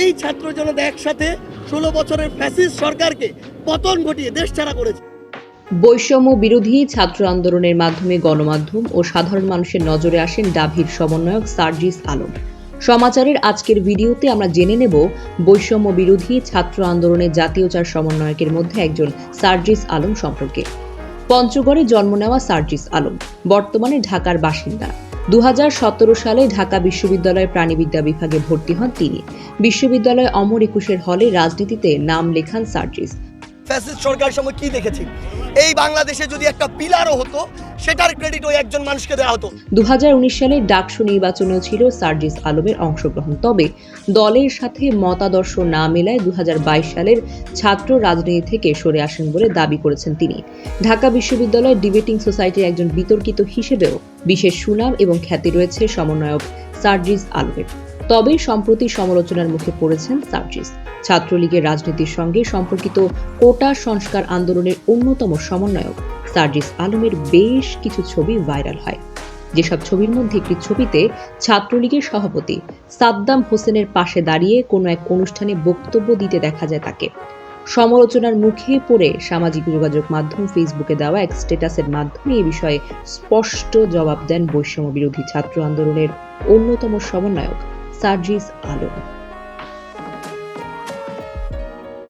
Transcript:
এই ছাত্র জনতা একসাথে ষোলো বছরের ফ্যাসিস্ট সরকারকে পতন ঘটিয়ে দেশ ছাড়া করেছে। বৈষম্য বিরোধী ছাত্র আন্দোলনের মাধ্যমে গণমাধ্যম ও সাধারণ মানুষের নজরে আসেন ডাভির সমন্বয়ক সার্জিস আলম। সমাচারের আজকের ভিডিওতে আমরা জেনে নেব বৈষম্য বিরোধী ছাত্র আন্দোলনের জাতীয় চার সমন্বয়কের মধ্যে একজন সার্জিস আলম সম্পর্কে। পঞ্চগড়ে জন্ম নেওয়া সার্জিস আলম, বর্তমানে ঢাকার বাসিন্দা। দু হাজার সতেরো সালে ঢাকা বিশ্ববিদ্যালয়ের প্রাণীবিদ্যা বিভাগে ভর্তি হন তিনি। বিশ্ববিদ্যালয় অমর একুশের হলে রাজনীতিতে নাম লেখান সার্জিস। ফ্যাসিস্ট সরকার সময় কি দেখেছি? এই বাংলাদেশে যদি একটা পিলারও হতো সেটার ক্রেডিট ওই একজন মানুষকে দেওয়া হতো। দু সালের ডাকসু নির্বাচনেও ছিল সার্জিস আলমের অংশগ্রহণ। তবে দলের সাথে মতাদর্শ না মেলায় দু হাজার বাইশ সালের ছাত্র রাজনীতি থেকে সরে আসেন বলে দাবি করেছেন তিনি। ঢাকা বিশ্ববিদ্যালয়ের ডিবেটিং সোসাইটির একজন বিতর্কিত হিসেবেও বিশেষ সুনাম এবং খ্যাতি রয়েছে সমন্বয়ক সার্জিস আলমের। তবে সম্প্রতি সমালোচনার মুখে পড়েছেন সার্জিস। ছাত্রলীগের রাজনীতির সঙ্গে সম্পর্কিত কোটা সংস্কার আন্দোলনের অন্যতম সমন্বয়ক সার্জিস আলমের বেশ কিছু ছবি ভাইরাল হয়। যেসব ছবির মধ্যে একটি ছবিতে ছাত্রলীগের সভাপতি সাদ্দাম হোসেনের পাশে দাঁড়িয়ে কোনো এক অনুষ্ঠানে বক্তব্য দিতে দেখা যায় তাকে। সমালোচনার মুখে পড়ে সামাজিক যোগাযোগ মাধ্যম ফেসবুকে দেওয়া এক স্ট্যাটাসের মাধ্যমে এ বিষয়ে স্পষ্ট জবাব দেন বৈষম্য বিরোধী ছাত্র আন্দোলনের অন্যতম সমন্বয়ক সার্জিস আলম।